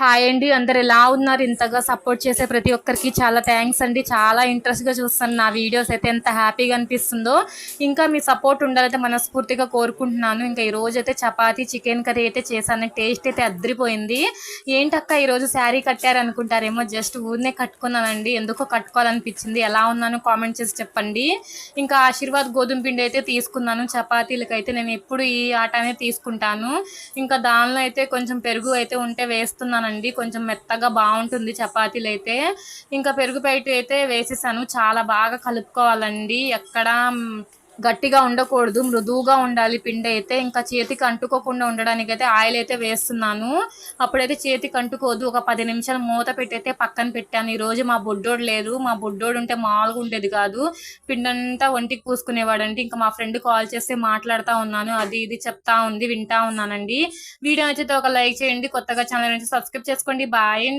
Hi అండి. అందరు ఎలా ఉన్నారు? ఇంతగా సపోర్ట్ చేసే ప్రతి ఒక్కరికి చాలా థ్యాంక్స్ అండి. చాలా ఇంట్రెస్ట్గా చూస్తాను నా వీడియోస్ అయితే ఎంత హ్యాపీగా అనిపిస్తుందో. ఇంకా మీ సపోర్ట్ ఉండాలైతే మనస్ఫూర్తిగా కోరుకుంటున్నాను. ఇంకా ఈ రోజు అయితే చపాతీ చికెన్ కర్రీ అయితే చేశాను. టేస్ట్ అయితే అద్దరిపోయింది ఏంటక్క ఈరోజు శారీ కట్టారనుకుంటారేమో. జస్ట్ ఊరినే కట్టుకున్నానండి. ఎందుకో కట్టుకోవాలనిపించింది. ఎలా ఉన్నాను కామెంట్ చేసి చెప్పండి. ఇంకా ఆశీర్వాద్ గోధుమ పిండి అయితే తీసుకున్నాను. చపాతీలకు అయితే నేను ఎప్పుడు ఈ ఆట అనేది తీసుకుంటాను. ఇంకా దానిలో అయితే కొంచెం పెరుగు అయితే ఉంటే వేస్తున్నాను వేస్తున్నానండి కొంచెం మెత్తగా బాగుంటుంది చపాతీలు అయితే ఇంకా పెరుగు బయట అయితే వేసేసాను. చాలా బాగా కలుపుకోవాలండి. ఎక్కడ గట్టిగా ఉండకూడదు మృదువుగా ఉండాలి పిండి అయితే. ఇంకా చేతికి అంటుకోకుండా ఉండడానికి అయితే ఆయిల్ అయితే వేస్తున్నాను. అప్పుడైతే చేతికి అంటుకోదు ఒక పది నిమిషాలు మూత పెట్టయితే పక్కన పెట్టాను. ఈ రోజు మా బుడ్డోడు లేదు. మా బుడ్డోడు ఉంటే మామూలుగా ఉండేది కాదు. పిండంతా ఒంటికి పూసుకునేవాడంటే ఇంకా మా ఫ్రెండ్ కాల్ చేస్తే మాట్లాడుతూ ఉన్నాను. అది ఇది చెప్తా ఉంది వింటా ఉన్నానండి. వీడియో నచ్చితే ఒక లైక్ చేయండి. కొత్తగా ఛానల్ నుంచి సబ్స్క్రైబ్ చేసుకోండి. బాయ్ అండి.